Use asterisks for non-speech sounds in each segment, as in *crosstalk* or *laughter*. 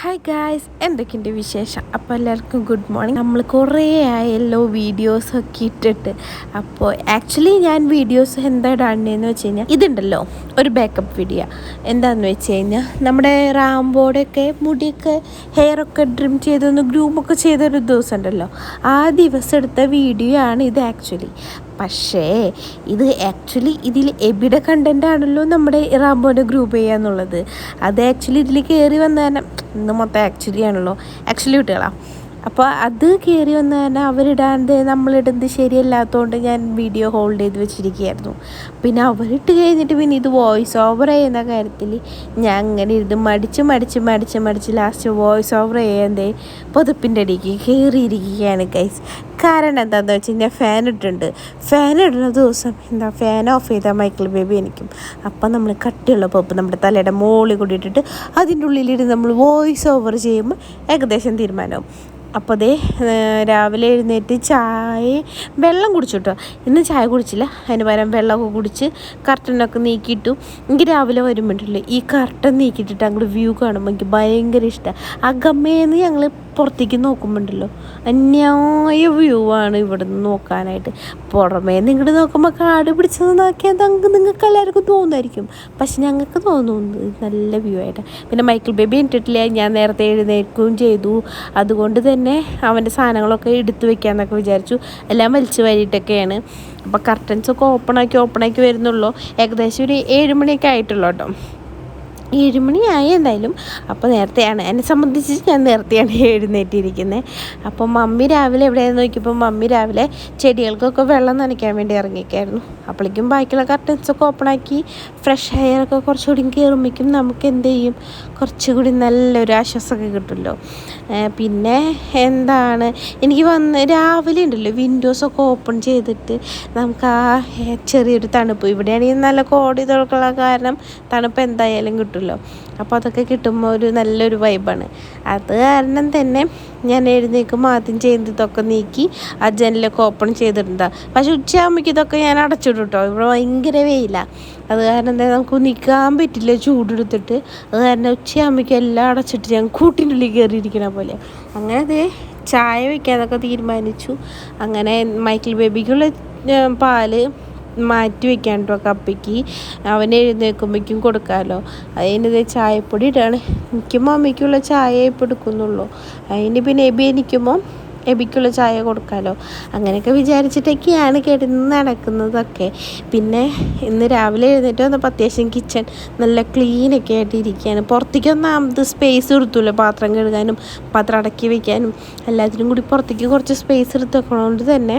Hi guys എന്തൊക്കെയുണ്ട് വിശേഷം? അപ്പോൾ എല്ലാവർക്കും ഗുഡ് മോർണിംഗ് നമ്മൾ കുറേ ആയല്ലോ വീഡിയോസൊക്കെ ഇട്ടിട്ട്. അപ്പോൾ ആക്ച്വലി ഞാൻ വീഡിയോസ് എന്താ ഇടാണ്ടെന്ന് വെച്ച് കഴിഞ്ഞാൽ ഇതുണ്ടല്ലോ ഒരു ബാക്കപ്പ് വീഡിയോ എന്താണെന്ന് വെച്ച് കഴിഞ്ഞാൽ നമ്മുടെ റാംബോടെയൊക്കെ മുടിയൊക്കെ ഹെയറൊക്കെ ഡ്രിം ചെയ്തൊന്ന് ഗ്രൂമൊക്കെ ചെയ്തൊരു ദിവസം ഉണ്ടല്ലോ ആ ദിവസം എടുത്ത വീഡിയോ ആണ് ഇത് ആക്ച്വലി പക്ഷേ ഇത് ആക്ച്വലി ഇതിൽ എബിയുടെ കണ്ടന്റ് ആണല്ലോ നമ്മുടെ റാംബോന്റെ ഗ്രൂപ്പ് ചെയ്യാന്നുള്ളത് അത് ആക്ച്വലി ഇതിൽ കയറി വന്ന തന്നെ ഇന്ന് മൊത്തം ആക്ച്വലി ആണല്ലോ. ആക്ച്വലി കുട്ടികളാ. അപ്പോൾ അത് കയറി വന്ന് തന്നെ അവരിടാണ്ട് നമ്മളിടുന്നത് ശരിയല്ലാത്തതുകൊണ്ട് ഞാൻ വീഡിയോ ഹോൾഡ് ചെയ്ത് വെച്ചിരിക്കുകയായിരുന്നു. പിന്നെ അവരിട്ട് കഴിഞ്ഞിട്ട് പിന്നെ ഇത് വോയിസ് ഓവർ ചെയ്യുന്ന കാര്യത്തിൽ ഞാൻ അങ്ങനെ ഇരുന്ന് മടിച്ച് മടിച്ച് മടിച്ച് മടിച്ച് ലാസ്റ്റ് വോയിസ് ഓവർ ചെയ്യാതെ പുതപ്പിന്റെ അടിക്ക് കയറിയിരിക്കുകയാണ് കൈസ് കാരണം എന്താണെന്ന് വെച്ച് കഴിഞ്ഞാൽ ഫാൻ ഇട്ടിട്ടുണ്ട്. ഫാൻ ഇടുന്ന ദിവസം എന്താ ഫാൻ ഓഫ് ചെയ്താൽ മൈക്കിൾ ബേബി എനിക്കും അപ്പം നമ്മൾ കട്ടിയുള്ള പോപ്പ് നമ്മുടെ തലയുടെ മോളിൽ കൂടി ഇട്ടിട്ട് അതിന്റെ ഉള്ളിലിരുന്ന് നമ്മൾ വോയിസ് ഓവർ ചെയ്യുമ്പോൾ ഏകദേശം തീരുമാനമാവും അപ്പോൾ അതേ രാവിലെ എഴുന്നേറ്റ് ചായ വെള്ളം കുടിച്ചു ഇന്ന് ചായ കുടിച്ചില്ല. അതിന് പകരം വെള്ളമൊക്കെ കുടിച്ച് കർട്ടനൊക്കെ നീക്കിയിട്ടു. എനിക്ക് രാവിലെ വരുമ്പോഴല്ലേ ഈ കർട്ടൻ നീക്കിയിട്ടിട്ട് അങ്ങോട്ട് വ്യൂ കാണുമ്പോൾ എനിക്ക് ഭയങ്കര ഇഷ്ടമാണ് ആ ഗമ്മേന്ന് ഞങ്ങൾ പുറത്തേക്ക് നോക്കുമ്പോണ്ടല്ലോ. അന്യായ വ്യൂ ആണ് ഇവിടെ നിന്ന് നോക്കാനായിട്ട്. പുറമേ നിങ്ങോട്ട് നോക്കുമ്പോൾ കാട് പിടിച്ചത് നോക്കിയാൽ നിങ്ങൾക്ക് എല്ലാവർക്കും തോന്നുമായിരിക്കും പക്ഷെ ഞങ്ങൾക്ക് തോന്നുന്നത് നല്ല വ്യൂ ആയിട്ട്. പിന്നെ മൈക്കിൾ ബേബി ഇട്ടിട്ടില്ല ഞാൻ നേരത്തെ എഴുന്നേൽക്കുകയും ചെയ്തു. അതുകൊണ്ട് തന്നെ അവന്റെ സാധനങ്ങളൊക്കെ എടുത്തു വെക്കാമെന്നൊക്കെ വിചാരിച്ചു. എല്ലാം വലിച്ചു വാരിയിട്ടൊക്കെയാണ്. അപ്പോൾ കർട്ടൻസൊക്കെ ഓപ്പണാക്കി ഓപ്പണാക്കി വരുന്നുള്ളൂ. ഏകദേശം ഒരു ഏഴ് മണിയൊക്കെ ആയിട്ടുള്ളൂ കേട്ടോ. ഏഴുമണിയായി എന്തായാലും. അപ്പോൾ നേരത്തെയാണ്. എന്നെ സംബന്ധിച്ച് ഞാൻ നേരത്തെയാണ് *laughs* എഴുന്നേറ്റിരിക്കുന്നത് അപ്പോൾ മമ്മി രാവിലെ എവിടെയാണെന്ന് നോക്കിയപ്പോൾ മമ്മി രാവിലെ ചെടികൾക്കൊക്കെ വെള്ളം നനയ്ക്കാൻ വേണ്ടി ഇറങ്ങിക്കായിരുന്നു. അപ്പോഴേക്കും ബാക്കിയുള്ള കർട്ടൻസൊക്കെ ഓപ്പണാക്കി ഫ്രഷ് ഹെയറൊക്കെ കുറച്ചുകൂടി കയറുമ്പോഴേക്കും നമുക്ക് എന്ത് ചെയ്യും? കുറച്ചുകൂടി നല്ലൊരു ആശ്വാസമൊക്കെ കിട്ടുമല്ലോ. പിന്നെ എന്താണ്? എനിക്ക് വന്ന് രാവിലെ ഉണ്ടല്ലോ വിൻഡോസൊക്കെ ഓപ്പൺ ചെയ്തിട്ട് നമുക്ക് ആ ചെറിയൊരു തണുപ്പ്. ഇവിടെയാണെങ്കിൽ നല്ല കോടി തുറക്കുള്ള കാരണം തണുപ്പ് എന്തായാലും കിട്ടുമല്ലോ അപ്പോൾ അതൊക്കെ കിട്ടുമ്പോൾ ഒരു നല്ലൊരു വൈബാണ് അത് കാരണം തന്നെ ഞാൻ എഴുന്നേൽക്കുമ്പോൾ ആദ്യം ചെയ്യുന്നതൊക്കെ നീക്കി ആ ജനലൊക്കെ ഓപ്പൺ ചെയ്തിട്ടുണ്ടാ. പക്ഷെ ഉച്ചയാകുമ്പോഴേക്കും ഇതൊക്കെ ഞാൻ അടച്ചിടും കേട്ടോ ഇവിടെ ഭയങ്കര വെയിലാണ് അത് കാരണം എന്താ നമുക്ക് നിൽക്കാൻ പറ്റില്ല ചൂടെടുത്തിട്ട് അത് കാരണം ഉച്ചയാകുമ്പോഴേക്കും എല്ലാം അടച്ചിട്ട് ഞാൻ കൂട്ടിന്റെ ഉള്ളിൽ കയറിയിരിക്കണ പോലെ. അങ്ങനെ അതേ ചായ വയ്ക്കാനൊക്കെ തീരുമാനിച്ചു. അങ്ങനെ മൈക്കിൾ ബേബിക്കുള്ള പാൽ മാറ്റി വെക്കാൻ കേട്ടോ കപ്പിക്ക് അവൻ എഴുന്നേൽക്കുമ്പോഴേക്കും കൊടുക്കാമല്ലോ അതിന് ചായപ്പൊടി ഇടാണ്. എനിക്കും മമ്മിക്കുള്ള ചായ ഇപ്പോൾ എടുക്കുന്നുള്ളൂ. അതിന് പിന്നെ എബി എനിക്കുമ്പോൾ എബിക്കുള്ള ചായ കൊടുക്കാമല്ലോ അങ്ങനെയൊക്കെ വിചാരിച്ചിട്ടൊക്കെയാണ് കിടന്ന് നടക്കുന്നതൊക്കെ. പിന്നെ ഇന്ന് രാവിലെ എഴുന്നേറ്റ് വന്നപ്പോൾ അത്യാവശ്യം കിച്ചൺ നല്ല ക്ലീനൊക്കെ ആയിട്ട് ഇരിക്കുകയാണ് പുറത്തേക്കൊന്നും അത് സ്പേസ് എടുത്തുല്ലോ പാത്രം കഴുകാനും പാത്രം അടക്കി വയ്ക്കാനും എല്ലാത്തിനും കൂടി പുറത്തേക്ക് കുറച്ച് സ്പേസ് എടുത്ത് വെക്കണോണ്ട് തന്നെ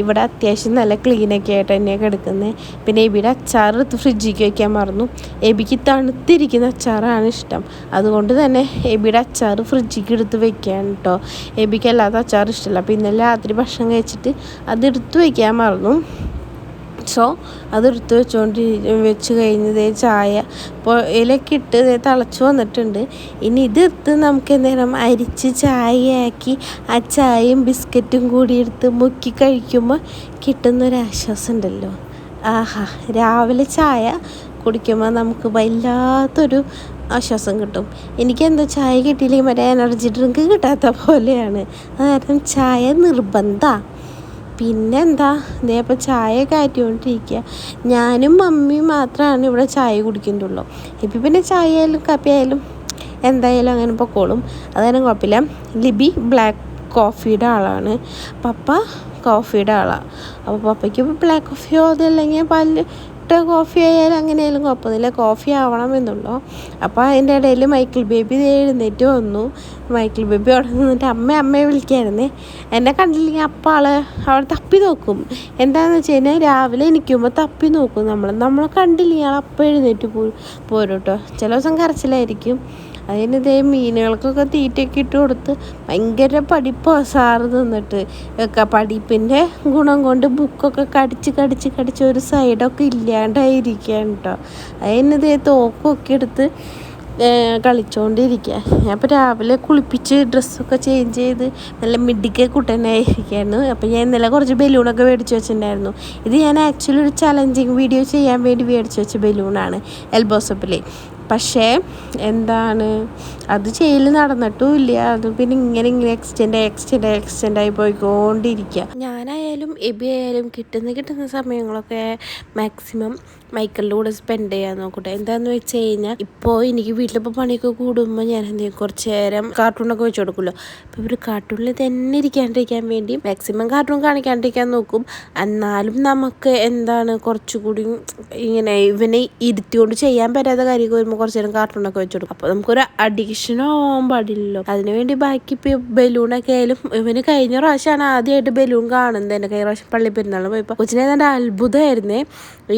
ഇവിടെ അത്യാവശ്യം നല്ല ക്ലീനൊക്കെ ആയിട്ട് തന്നെയാണ് കിടക്കുന്നത് പിന്നെ എബിയുടെ അച്ചാർ എടുത്ത് ഫ്രിഡ്ജിലേക്ക് വയ്ക്കാൻ മറന്നു. എബിക്ക് തണുത്തിരിക്കുന്ന അച്ചാറാണ് ഇഷ്ടം. അതുകൊണ്ട് തന്നെ എബിയുടെ അച്ചാർ ഫ്രിഡ്ജിക്ക് എടുത്ത് വെക്കാൻ കേട്ടോ എബിക്ക് അല്ലാത്ത അച്ചാർ ഇഷ്ടമല്ല അപ്പോൾ ഇന്നലെ രാത്രി ഭക്ഷണം കഴിച്ചിട്ട് അത് എടുത്ത് വയ്ക്കാൻ മറന്നു. സോ അതെടുത്ത് വെച്ചുകൊണ്ട് വെച്ച് കഴിഞ്ഞതേ ചായ. ഇപ്പോൾ ഇലയൊക്കെ ഇട്ട് തിളച്ച് വന്നിട്ടുണ്ട്. ഇനി ഇതെടുത്ത് നമുക്ക് എന്തെങ്കിലും അരിച്ച് ചായയാക്കി ആ ചായയും ബിസ്ക്കറ്റും കൂടി എടുത്ത് മുക്കി കഴിക്കുമ്പോൾ കിട്ടുന്നൊരാശ്വാസം ഉണ്ടല്ലോ ആഹാ രാവിലെ ചായ കുടിക്കുമ്പോൾ നമുക്ക് വല്ലാത്തൊരു ആശ്വാസം കിട്ടും. എനിക്കെന്താ ചായ കിട്ടിയില്ലെങ്കിൽ മറ്റേ എനർജി ഡ്രിങ്ക് കിട്ടാത്ത പോലെയാണ്. അതായത് ചായ നിർബന്ധമാണ് പിന്നെന്താ? ഇതേപ്പോൾ ചായ കയറ്റിക്കൊണ്ടിരിക്കുക ഞാനും മമ്മിയും മാത്രമാണ് ഇവിടെ ചായ കുടിക്കുന്നുള്ളൂ. ഇപ്പം പിന്നെ ചായ ആയാലും കാപ്പി ആയാലും എന്തായാലും അങ്ങനെ പൊക്കോളും. അതായാലും കുഴപ്പമില്ല. ലിബി ബ്ലാക്ക് കോഫിയുടെ ആളാണ്. പപ്പ കോഫിയുടെ ആളാണ് അപ്പോൾ പപ്പയ്ക്ക് ബ്ലാക്ക് കോഫിയോ അതല്ലെങ്കിൽ പാലിൽ ഇട്ട കോഫി ആയാലും അങ്ങനെയായാലും കുഴപ്പമൊന്നുമില്ല. കോഫി ആവണം എന്നുള്ളൂ അപ്പോൾ അതിന്റെ ഇടയിൽ മൈക്കിൾ ബേബി എഴുന്നേറ്റ് വന്നു. മൈക്കിൾ ബേബി അവിടെ നിന്നിട്ട് അമ്മ അമ്മയെ വിളിക്കായിരുന്നേ. എന്നെ കണ്ടില്ലെങ്കിൽ അപ്പം ആൾ അവിടെ തപ്പി നോക്കും. എന്താണെന്ന് വെച്ച് കഴിഞ്ഞാൽ രാവിലെ എനിക്കുമ്പോൾ തപ്പി നോക്കും നമ്മൾ നമ്മളെ കണ്ടില്ലെങ്കിൽ ആൾ അപ്പം എഴുന്നേറ്റ് പോരും പോരും കേട്ടോ ചില ദിവസം കരച്ചിലായിരിക്കും. അതിന് ഇതേ മീനുകൾക്കൊക്കെ തീറ്റയൊക്കെ ഇട്ട് കൊടുത്ത് ഭയങ്കര പഠിപ്പാണ് സാറ് നിന്നിട്ട്. ഒക്കെ പഠിപ്പിന്റെ ഗുണം കൊണ്ട് ബുക്കൊക്കെ കടിച്ച് കടിച്ച് കടിച്ച് ഒരു സൈഡൊക്കെ ഇല്ലാണ്ടായിരിക്കുകയാണ് കേട്ടോ. അതിന് ഇതേ തോക്കൊക്കെ എടുത്ത് ഞാൻ അപ്പോൾ രാവിലെ കുളിപ്പിച്ച് ഡ്രസ്സൊക്കെ ചേഞ്ച് ചെയ്ത് നല്ല മിഡിക്കെ കുട്ടനായിരിക്കുകയായിരുന്നു അപ്പോൾ ഞാൻ ഇന്നലെ കുറച്ച് ബലൂണൊക്കെ മേടിച്ച് വെച്ചിട്ടുണ്ടായിരുന്നു. ഇത് ഞാൻ ആക്ച്വലി ഒരു ചലഞ്ചിങ് വീഡിയോ ചെയ്യാൻ വേണ്ടി മേടിച്ച് വെച്ച ബലൂണാണ് എൽബോസപ്പിൽ പക്ഷേ എന്താണ്? അത് ചെയ്യൽ നടന്നിട്ടും ഇല്ല. അത് പിന്നെ ഇങ്ങനെ ഇങ്ങനെ എക്സ്റ്റെൻഡ് എക്സ്റ്റെൻഡ് എക്സ്റ്റെൻഡ് ആയി പോയിക്കൊണ്ടിരിക്കുക ഞാനായാലും എബി ആയാലും കിട്ടുന്ന കിട്ടുന്ന സമയങ്ങളൊക്കെ മാക്സിമം മൈക്കിളിന്റെ കൂടെ സ്പെൻഡ് ചെയ്യാൻ നോക്കട്ടെ. എന്താന്ന് വെച്ച് കഴിഞ്ഞാൽ ഇപ്പോൾ എനിക്ക് വീട്ടിലിപ്പോൾ പണിയൊക്കെ കൂടുമ്പോൾ ഞാൻ എന്ത് ചെയ്യും? കുറച്ച് നേരം കാർട്ടൂണൊക്കെ വെച്ച് കൊടുക്കുമല്ലോ. അപ്പോൾ ഇവർ കാർട്ടൂണിൽ തന്നെ ഇരിക്കാണ്ടിരിക്കാൻ വേണ്ടി മാക്സിമം കാർട്ടൂൺ കാണിക്കാണ്ടിരിക്കാൻ നോക്കും. എന്നാലും നമുക്ക് എന്താണ് കുറച്ചുകൂടി ഇങ്ങനെ ഇവനെ ഇരുത്തിക്കൊണ്ട് ചെയ്യാൻ പറ്റാത്ത കാര്യമൊക്കെ വരുമ്പോൾ കുറച്ച് നേരം കാർട്ടൂണൊക്കെ വെച്ച് കൊടുക്കും. അപ്പോൾ നമുക്കൊരു അഡിക്ഷൻ ആവാൻ പാടില്ലല്ലോ. അതിനുവേണ്ടി ബാക്കി ഇപ്പോൾ ബലൂണൊക്കെ ആയാലും ഇവന് കഴിഞ്ഞ പ്രാവശ്യമാണ് ആദ്യമായിട്ട് ബലൂൺ കാണുന്നത്. എന്റെ കഴിഞ്ഞ പ്രാവശ്യം പള്ളി പെരുന്നാൾ പോയപ്പോൾ കൊച്ചിനെ ഏതാണ്ട് അത്ഭുതമായിരുന്നേ.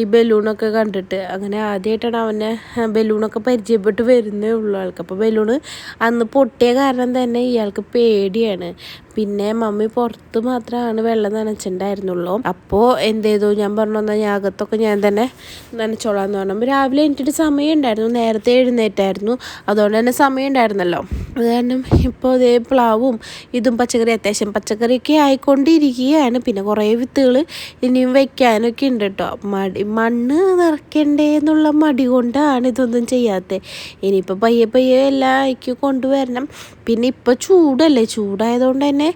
ഈ ബലൂണൊക്കെ കണ്ടിട്ട് അങ്ങനെ ആദ്യമായിട്ടാണ് അവനെ ബലൂണൊക്കെ പരിചയപ്പെട്ട് വരുന്നേ ഉള്ളൂ ആൾക്ക്. അപ്പോൾ ബലൂണ് അന്ന് പൊട്ടിയ കാരണം തന്നെ ഇയാൾക്ക് പേടിയാണ്. പിന്നെ മമ്മി പുറത്ത് മാത്രമാണ് വെള്ളം നനച്ചിട്ടുണ്ടായിരുന്നുള്ളൂ. അപ്പോൾ എന്ത് ചെയ്തു? ഞാൻ പറഞ്ഞു എന്നാൽ ഞാൻ അകത്തൊക്കെ ഞാൻ തന്നെ നനച്ചോളാന്ന് പറഞ്ഞപ്പോൾ രാവിലെ എനിക്കൊരു സമയം ഉണ്ടായിരുന്നു. നേരത്തെ എഴുന്നേറ്റായിരുന്നു. അതുകൊണ്ട് തന്നെ സമയം ഉണ്ടായിരുന്നല്ലോ. അത് കാരണം ഇപ്പോൾ അതേ പ്ലാവും ഇതും പച്ചക്കറി അത്യാവശ്യം പച്ചക്കറിയൊക്കെ ആയിക്കൊണ്ടിരിക്കുകയാണ്. പിന്നെ കുറേ വിത്തുകൾ ഇനിയും വയ്ക്കാനൊക്കെ ഉണ്ട് കേട്ടോ മടി മണ്ണ് നിറയ്ക്കണ്ടേ എന്നുള്ള മടി കൊണ്ടാണ് ഇതൊന്നും ചെയ്യാത്തത് ഇനിയിപ്പോൾ പയ്യെ പയ്യെ എല്ലാം ആയിക്ക് കൊണ്ടുവരണം. പിന്നെ ഇപ്പോൾ ചൂടല്ലേ? ചൂടായതുകൊണ്ട് തന്നെ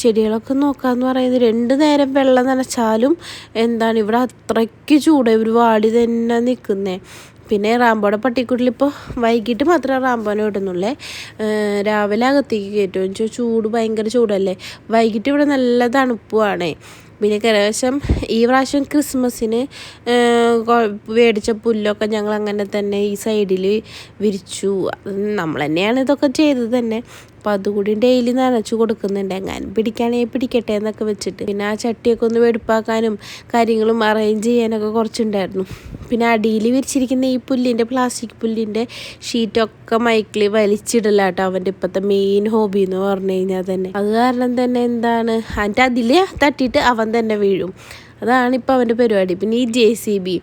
ചെടികളൊക്കെ നോക്കാന്ന് പറയുന്നത് രണ്ട് നേരം വെള്ളം നനച്ചാലും എന്താണ് ഇവിടെ അത്രയ്ക്ക് ചൂട്. ഇവർ വാടി തന്നെ നിൽക്കുന്നേ പിന്നെ റാമ്പോടെ പട്ടിക്കുട്ടിൽ ഇപ്പോൾ വൈകിട്ട് മാത്രമേ റാമ്പോനെ ഇടുന്നുള്ളേ. രാവിലെ അകത്തേക്ക് കയറ്റും. ചൂട് ഭയങ്കര ചൂടല്ലേ? വൈകിട്ട് ഇവിടെ നല്ല തണുപ്പുമാണേ പിന്നെ കരവശം ഈ പ്രാവശ്യം ക്രിസ്മസിന് മേടിച്ച പുല്ലൊക്കെ ഞങ്ങൾ അങ്ങനെ തന്നെ ഈ സൈഡിൽ വിരിച്ചു. നമ്മൾ തന്നെയാണ് ഇതൊക്കെ ചെയ്തത് തന്നെ. അപ്പോൾ അതുകൂടി ഡെയിലി നനച്ചു കൊടുക്കുന്നുണ്ട്. എങ്ങാനും പിടിക്കാനേ പിടിക്കട്ടെ എന്നൊക്കെ വെച്ചിട്ട്. പിന്നെ ആ ചട്ടിയൊക്കെ ഒന്ന് വെടുപ്പാക്കാനും കാര്യങ്ങളും അറേഞ്ച് ചെയ്യാനൊക്കെ കുറച്ചുണ്ടായിരുന്നു. പിന്നെ അടിയിൽ വിരിച്ചിരിക്കുന്ന ഈ പുല്ലിന്റെ പ്ലാസ്റ്റിക് പുല്ലിന്റെ ഷീറ്റൊക്കെ മൈക്കിൽ വലിച്ചിടില്ല കേട്ടോ അവന്റെ ഇപ്പോഴത്തെ മെയിൻ ഹോബി എന്ന് പറഞ്ഞു കഴിഞ്ഞാൽ തന്നെ. അത് കാരണം തന്നെ എന്താണ്? അതിന്റെ അതിൽ തട്ടിയിട്ട് അവൻ തന്നെ വീഴും. അതാണ് ഇപ്പോൾ അവന്റെ പരിപാടി. പിന്നെ ഈ J C B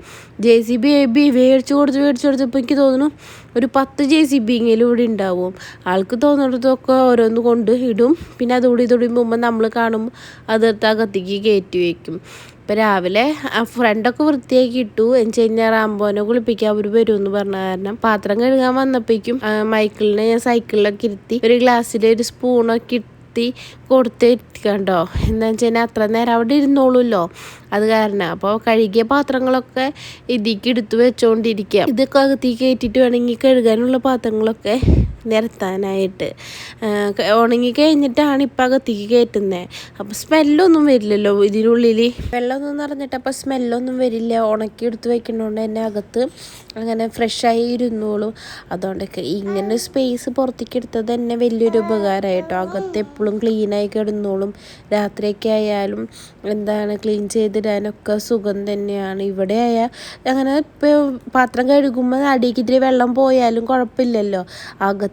J C B B മേടിച്ച് കൊടുത്ത് മേടിച്ച് കൊടുത്തപ്പോൾ എനിക്ക് തോന്നുന്നു ഒരു പത്ത് ജെ സി ബി എങ്കിലും ഇവിടെ ഉണ്ടാവും. ആൾക്ക് തോന്നുന്നിടത്തൊക്കെ ഓരോന്ന് കൊണ്ട് ഇടും. പിന്നെ അതോടി തൊടി മുമ്പ് നമ്മൾ കാണുമ്പോൾ അതെടുത്ത് അകത്തേക്ക് കയറ്റി വയ്ക്കും ഇപ്പം രാവിലെ ആ ഫ്രണ്ടൊക്കെ വൃത്തിയാക്കി ഇട്ടു. എന്ന് കഴിഞ്ഞാൽ റാംബോനെ കുളിപ്പിക്കാൻ അവർ വരുമെന്ന് പറഞ്ഞ കാരണം പാത്രം കഴുകാൻ വന്നപ്പോഴേക്കും മൈക്കിളിനെ ഞാൻ സൈക്കിളിലൊക്കെ ഇരുത്തി ഒരു ഗ്ലാസ്സിൽ ഒരു സ്പൂണൊക്കെ ഇരുത്തി കൊടുത്തിരിക്കണ്ടോ എന്താ വെച്ചാൽ അത്ര നേരം അവിടെ ഇരുന്നോളൂല്ലോ. അത് കാരണം. അപ്പോൾ കഴുകിയ പാത്രങ്ങളൊക്കെ ഇതിക്ക് എടുത്ത് വെച്ചുകൊണ്ടിരിക്കുക ഇതൊക്കെ അകത്തേക്ക് കയറ്റിയിട്ട് വേണമെങ്കിൽ കഴുകാനുള്ള പാത്രങ്ങളൊക്കെ നിരത്താനായിട്ട്. ഉണങ്ങി കഴിഞ്ഞിട്ടാണ് ഇപ്പം അകത്തേക്ക് കയറ്റുന്നത് അപ്പോൾ സ്മെല്ലൊന്നും വരില്ലല്ലോ ഇതിനുള്ളിൽ വെള്ളമൊന്നും നിറഞ്ഞിട്ട് അപ്പോൾ സ്മെല്ലൊന്നും വരില്ല. ഉണക്കി എടുത്ത് വെക്കുന്നതുകൊണ്ട് തന്നെ അകത്ത് അങ്ങനെ ഫ്രഷായി ഇരുന്നോളും. അതുകൊണ്ടൊക്കെ ഇങ്ങനെ സ്പേസ് പുറത്തേക്ക് എടുത്തത് തന്നെ വലിയൊരു ഉപകാരമായിട്ടോ അകത്ത് എപ്പോഴും ക്ലീനായി കിടന്നോളും. രാത്രിയൊക്കെ ആയാലും എന്താണ് ക്ലീൻ ചെയ്തിടാനൊക്കെ സുഖം തന്നെയാണ്. ഇവിടെ ആയാൽ അങ്ങനെ പാത്രം കഴുകുമ്പോൾ അടിക്ക് ഇത്തിരി വെള്ളം പോയാലും കുഴപ്പമില്ലല്ലോ.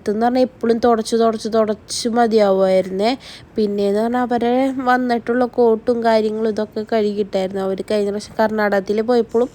അകത്തെന്ന് പറഞ്ഞാൽ എപ്പോഴും തുടച്ച് തുടച്ച് തുടച്ച് മതിയാവുമായിരുന്നേ പിന്നെയെന്ന് പറഞ്ഞാൽ അവരെ വന്നിട്ടുള്ള കോട്ടും കാര്യങ്ങളും ഇതൊക്കെ കഴുകിയിട്ടായിരുന്നു. അവർ കഴിഞ്ഞ പ്രാവശ്യം കർണാടകത്തിൽ പോയപ്പോഴും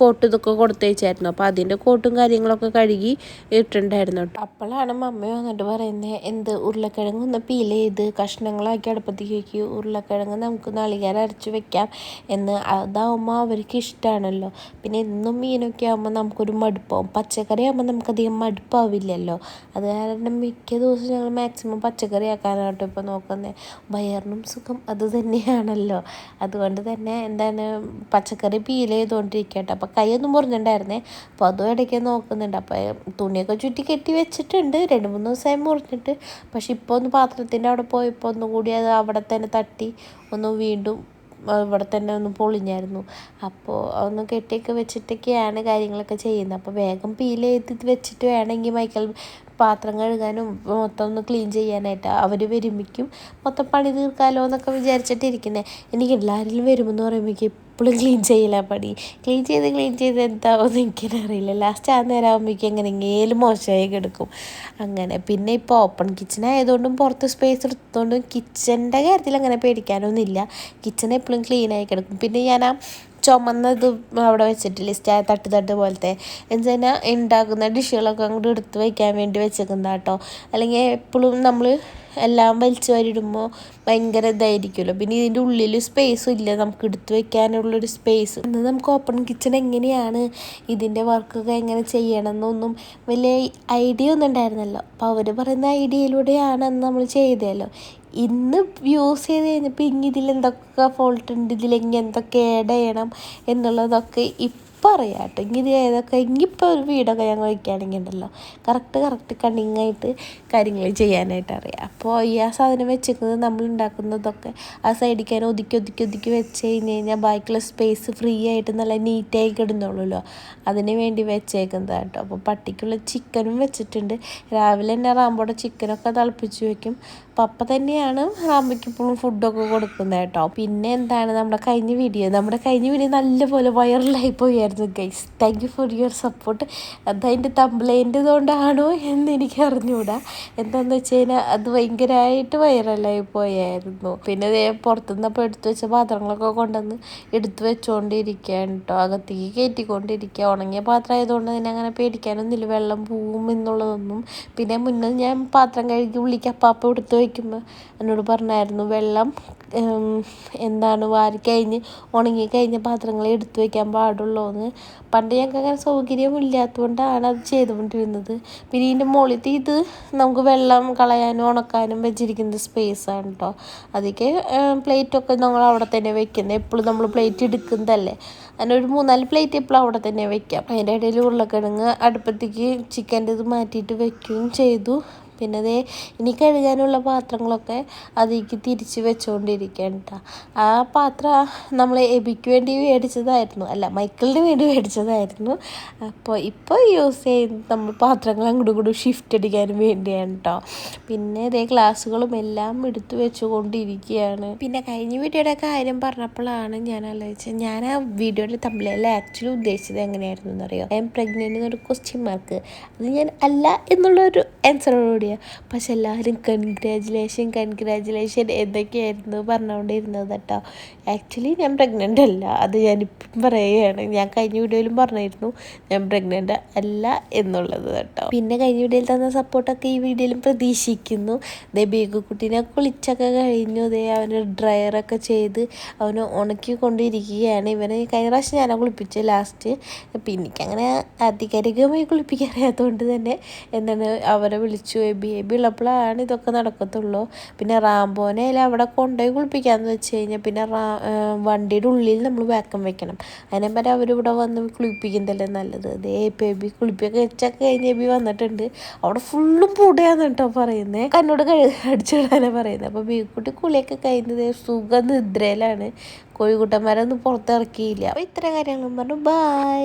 കോട്ട് ഇതൊക്കെ കൊടുത്തയച്ചായിരുന്നു അപ്പോൾ അതിന്റെ കോട്ടും കാര്യങ്ങളൊക്കെ കഴുകി ഇട്ടിട്ടുണ്ടായിരുന്നു കേട്ടോ. അപ്പോഴാണ് മമ്മ വന്നിട്ട് പറയുന്നത് എന്ത് ഉരുളക്കിഴങ്ങ് ഒന്ന് പീൽ ചെയ്ത് കഷ്ണങ്ങളാക്കി അടുപ്പത്തേക്ക് വയ്ക്കി ഉരുളക്കിഴങ്ങ് നമുക്ക് നാളികേരം അരച്ച് വെക്കാം. എന്ന് അതാവുമ്പോൾ അവർക്ക് ഇഷ്ടമാണല്ലോ പിന്നെ എന്നും മീനൊക്കെ ആകുമ്പോൾ നമുക്കൊരു മടുപ്പാവും. പച്ചക്കറി ആകുമ്പോൾ നമുക്കധികം മടുപ്പാവില്ലല്ലോ. അത് കാരണം മിക്ക ദിവസവും ഞങ്ങൾ മാക്സിമം പച്ചക്കറി ആക്കാനായിട്ട് ഇപ്പോൾ നോക്കുന്നത് വയറിനും സുഖം അത് തന്നെയാണല്ലോ. അതുകൊണ്ട് തന്നെ എന്താണ് പച്ചക്കറി പീൽ ചെയ്തുകൊണ്ടിരിക്കട്ടെ അപ്പോൾ കൈയൊന്നും മുറിഞ്ഞിട്ടുണ്ടായിരുന്നേ. അപ്പോൾ അതും ഇടയ്ക്ക് നോക്കുന്നുണ്ട്. അപ്പോൾ തുണിയൊക്കെ ചുറ്റി കെട്ടി വെച്ചിട്ടുണ്ട്. രണ്ട് മൂന്ന് ദിവസമായി മുറിഞ്ഞിട്ട്. പക്ഷെ ഇപ്പോൾ ഒന്ന് പാത്രത്തിന്റെ അവിടെ പോയപ്പോൾ ഒന്നും കൂടി അത് അവിടെ തന്നെ തട്ടി ഒന്ന് വീണ്ടും ഇവിടെ തന്നെ ഒന്ന് പൊളിഞ്ഞായിരുന്നു. അപ്പോൾ ഒന്ന് കെട്ടിയൊക്കെ വെച്ചിട്ടൊക്കെയാണ് കാര്യങ്ങളൊക്കെ ചെയ്യുന്നത്. അപ്പോൾ വേഗം പീൽ ചെയ്ത് വെച്ചിട്ട് വേണമെങ്കിൽ മൈക്കൽ പാത്രം കഴുകാനും മൊത്തം ഒന്ന് ക്ലീൻ ചെയ്യാനായിട്ട് അവർ വരുമ്പോഴേക്കും മൊത്തം പണി തീർക്കാമല്ലോ എന്നൊക്കെ വിചാരിച്ചിട്ടിരിക്കുന്നത് എനിക്ക് എല്ലാവരിലും വരുമെന്ന് പറയുമ്പോഴേക്കും എപ്പോഴും ക്ലീൻ ചെയ്യില്ല പടി ക്ലീൻ ചെയ്ത് ക്ലീൻ ചെയ്ത് എന്താവുമെന്ന് എനിക്കറിയില്ല. ലാസ്റ്റ് ആ നേരം ആകുമ്പോഴേക്കും എങ്ങനെയെങ്കിലും മോശമായി കിടക്കും. അങ്ങനെ. പിന്നെ ഇപ്പോൾ ഓപ്പൺ കിച്ചൺ ആയതുകൊണ്ടും പുറത്ത് സ്പേസ് എടുത്തുകൊണ്ടും കിച്ചന്റെ കാര്യത്തിൽ അങ്ങനെ പേടിക്കാനൊന്നുമില്ല. കിച്ചൺ എപ്പോഴും ക്ലീനായി കിടക്കും. പിന്നെ ഞാൻ ആ ചുമന്നത് അവിടെ വെച്ചിട്ടില്ലേ? സ്റ്റാ തട്ട് തട്ട് പോലത്തെ. എന്നുവെച്ചാൽ ഉണ്ടാക്കുന്ന ഡിഷുകളൊക്കെ അങ്ങോട്ട് എടുത്ത് വയ്ക്കാൻ വേണ്ടി വെച്ചേക്കുന്ന കേട്ടോ അല്ലെങ്കിൽ എപ്പോഴും നമ്മൾ എല്ലാം വലിച്ചു വാരിടുമ്പോൾ ഭയങ്കര ഇതായിരിക്കുമല്ലോ പിന്നെ ഇതിന്റെ ഉള്ളിൽ സ്പേസും ഇല്ല. നമുക്ക് എടുത്തു വെക്കാനുള്ളൊരു സ്പേസ് ഇന്ന് നമുക്ക് ഓപ്പൺ കിച്ചൺ എങ്ങനെയാണ് ഇതിന്റെ വർക്കൊക്കെ എങ്ങനെ ചെയ്യണമെന്നൊന്നും വലിയ ഐഡിയ ഒന്നും ഉണ്ടായിരുന്നല്ലോ. അപ്പോൾ അവർ പറയുന്ന ഐഡിയയിലൂടെയാണ് നമ്മൾ ചെയ്തല്ലോ. ഇന്ന് യൂസ് ചെയ്ത് കഴിഞ്ഞപ്പോൾ ഇനി ഇതിൽ എന്തൊക്കെ ഫോൾട്ട് ഉണ്ട്? ഇതിലെങ്കിൽ എന്തൊക്കെ ആഡ് ചെയ്യണം? എന്നുള്ളതൊക്കെ പറയാം കേട്ടോ ഇങ്ങനെ ഏതൊക്കെ ഇനിയിപ്പോൾ ഒരു വീടൊക്കെ ഞങ്ങൾ വയ്ക്കുകയാണെങ്കിൽ ഉണ്ടല്ലോ കറക്റ്റ് കറക്റ്റ് കണ്ണിങ്ങായിട്ട് കാര്യങ്ങൾ ചെയ്യാനായിട്ട് അറിയാം. അപ്പോൾ ഈ ആ സാധനം വെച്ചിരിക്കുന്നത് നമ്മൾ ഉണ്ടാക്കുന്നതൊക്കെ ആ സൈഡിലേക്ക് അതിനെ ഒതുക്കി ഒതുക്കി ഒതുക്കി വെച്ച് കഴിഞ്ഞ് കഴിഞ്ഞാൽ ബാക്കിയുള്ള സ്പേസ് ഫ്രീ ആയിട്ട് നല്ല നീറ്റായി കിടന്നുള്ളൂല്ലോ അതിന് വേണ്ടി വെച്ചേക്കുന്നത് കേട്ടോ അപ്പോൾ പട്ടിക്കുള്ള ചിക്കനും വെച്ചിട്ടുണ്ട്. രാവിലെ തന്നെ റാമ്പോടെ ചിക്കനൊക്കെ തിളപ്പിച്ച് വെക്കും. പപ്പ തന്നെയാണ് റാമ്പയ്ക്ക് ഇപ്പോഴും ഫുഡൊക്കെ കൊടുക്കുന്നത് കേട്ടോ പിന്നെ എന്താണ് നമ്മുടെ കഴിഞ്ഞ വീഡിയോ നമ്മുടെ കഴിഞ്ഞ വീഡിയോ നല്ലപോലെ വൈറലായി പോയായിരുന്നു guys thank you for your support അതതിന്റെ തമ്പ്ലേന്റെ കൊണ്ടാണോ എന്ന് എനിക്ക് അറിഞ്ഞുകൂടാ എന്താണെന്ന് വെച്ച് കഴിഞ്ഞാൽ അത് ഭയങ്കരമായിട്ട് വൈറലായി പോയായിരുന്നു. പിന്നെ പുറത്തുനിന്ന് അപ്പോൾ എടുത്തു വെച്ച പാത്രങ്ങളൊക്കെ കൊണ്ടുവന്ന് എടുത്തു വെച്ചുകൊണ്ടിരിക്കുകയാണ് കേട്ടോ അകത്തേക്ക് കയറ്റിക്കൊണ്ടിരിക്കുക ഉണങ്ങിയ പാത്രം ആയതുകൊണ്ട് തന്നെ അങ്ങനെ പേടിക്കാനൊന്നുമില്ല. വെള്ളം പോവും എന്നുള്ളതൊന്നും. പിന്നെ മുന്നേ ഞാൻ പാത്രം കഴുകി ഉള്ളിക്ക് അപ്പാപ്പം എടുത്ത് വയ്ക്കുമ്പോൾ എന്നോട് പറഞ്ഞായിരുന്നു വെള്ളം എന്താണ് വാരി കഴിഞ്ഞ് ഉണങ്ങി കഴിഞ്ഞ പാത്രങ്ങൾ എടുത്തു വയ്ക്കാൻ പാടുള്ളൂ എന്ന് പണ്ട് ഞങ്ങൾക്ക് അങ്ങനെ സൗകര്യം ഇല്ലാത്തതുകൊണ്ടാണ് അത് ചെയ്തുകൊണ്ടിരുന്നത്. പിന്നെ ഇതിന്റെ മുകളിലത്തെ ഇത് നമുക്ക് വെള്ളം കളയാനും ഉണക്കാനും വെച്ചിരിക്കുന്ന സ്പേസ് സ്പേസാണ് കേട്ടോ അതൊക്കെ പ്ലേറ്റൊക്കെ നമ്മൾ അവിടെ തന്നെ വെക്കുന്നത്. എപ്പോഴും നമ്മൾ പ്ലേറ്റ് എടുക്കുന്നതല്ലേ. അങ്ങനെ ഒരു മൂന്നാൽ പ്ലേറ്റ് എപ്പോഴും അവിടെ തന്നെ വെക്കാം അതിന്റെ ഇടയിൽ ഉരുളക്കിഴങ്ങ് അടുപ്പത്തേക്ക് ചിക്കന്റെ ഇത് മാറ്റിയിട്ട് വെക്കുകയും ചെയ്തു. പിന്നെ അതേ ഇനി കഴുകാനുള്ള പാത്രങ്ങളൊക്കെ അതിലേക്ക് തിരിച്ച് വെച്ചുകൊണ്ടിരിക്കുകയാണ് കേട്ടോ ആ പാത്രം നമ്മൾ എബിക്ക് വേണ്ടി മേടിച്ചതായിരുന്നു. അല്ല മൈക്കിളിന് വേണ്ടി മേടിച്ചതായിരുന്നു. അപ്പോൾ ഇപ്പോൾ യൂസ് ചെയ്യുന്നത് നമ്മൾ പാത്രങ്ങൾ അങ്ങോട്ടും ഇങ്ങോട്ടും ഷിഫ്റ്റ് അടിക്കാനും വേണ്ടിയാണ് കേട്ടോ പിന്നെ ഇതേ ഗ്ലാസ്സുകളും എല്ലാം എടുത്തു വെച്ചുകൊണ്ടിരിക്കുകയാണ്. പിന്നെ കഴിഞ്ഞ വീഡിയോയുടെ കാര്യം പറഞ്ഞപ്പോഴാണ് ഞാൻ ആലോചിച്ചത് ഞാൻ ആ വീഡിയോയുടെ തമ്മിലല്ല ആക്ച്വലി ഉദ്ദേശിച്ചത് എങ്ങനെയായിരുന്നു എന്നറിയോ? ഐ എം പ്രഗ്നന്റ് എന്നൊരു ക്വസ്റ്റ്യൻ മാർക്ക് അത് ഞാൻ അല്ല എന്നുള്ളൊരു ആൻസറോടുകൂടിയാണ് പക്ഷെ എല്ലാവരും കൺഗ്രാജുലേഷൻ കൺഗ്രാജുലേഷൻ എന്തൊക്കെയായിരുന്നു പറഞ്ഞുകൊണ്ടിരുന്നത് കേട്ടോ ആക്ച്വലി ഞാൻ പ്രഗ്നന്റ് അല്ല. അത് ഞാനിപ്പം പറയുകയാണ്. ഞാൻ കഴിഞ്ഞ വീഡിയോയിലും പറഞ്ഞിരുന്നു. ഞാൻ പ്രഗ്നന്റ് അല്ല എന്നുള്ളത് കേട്ടോ. പിന്നെ കഴിഞ്ഞ വീഡിയോയിൽ തന്ന സപ്പോർട്ടൊക്കെ ഈ വീഡിയോയിലും പ്രതീക്ഷിക്കുന്നു. ദേ ബേഗുക്കുട്ടീനെ കുളിച്ചൊക്കെ കഴിഞ്ഞു. ദേ അവന് ഡ്രയറൊക്കെ ചെയ്ത് അവന് ഉണക്കി കൊണ്ടിരിക്കുകയാണ്. ഇവനെ കഴിഞ്ഞ പ്രാവശ്യം ഞാനാ കുളിപ്പിച്ചത് ലാസ്റ്റ് പിന്നെ എനിക്കങ്ങനെ അധികാരികമായി കുളിപ്പിക്കാൻ അറിയാത്തതുകൊണ്ട് തന്നെ എന്താണ് അവരെ വിളിച്ചു. ബേബി ഉള്ളപ്പോഴാണ് ഇതൊക്കെ നടക്കത്തുള്ളൂ. പിന്നെ റാംബോനെ അല്ല അവിടെ കൊണ്ടുപോയി കുളിപ്പിക്കാമെന്ന് വെച്ച് കഴിഞ്ഞാൽ പിന്നെ റാ വണ്ടിയുടെ ഉള്ളിൽ നമ്മൾ വാക്കം വെക്കണം. അതിനെ പറ്റി അവരിവിടെ വന്ന് കുളിപ്പിക്കുന്നതല്ലേ നല്ലത്. അതേ ബേബി കുളിപ്പിയൊക്കെ വെച്ചൊക്കെ കഴിഞ്ഞ് ബേബി വന്നിട്ടുണ്ട്. അവിടെ ഫുള്ളും പൂടയാന്ന് കേട്ടോ പറയുന്നത് കണ്ണോട് കഴി അടിച്ചിടാനാണ് പറയുന്നത് അപ്പോൾ ബേബിക്കുട്ടി കുളിയൊക്കെ കഴിഞ്ഞത് സുഖ നിദ്രയിലാണ് കോഴിക്കുട്ടന്മാരൊന്നും പുറത്തിറക്കിയില്ല. അപ്പോൾ ഇത്ര കാര്യങ്ങളും പറഞ്ഞു. ബായ്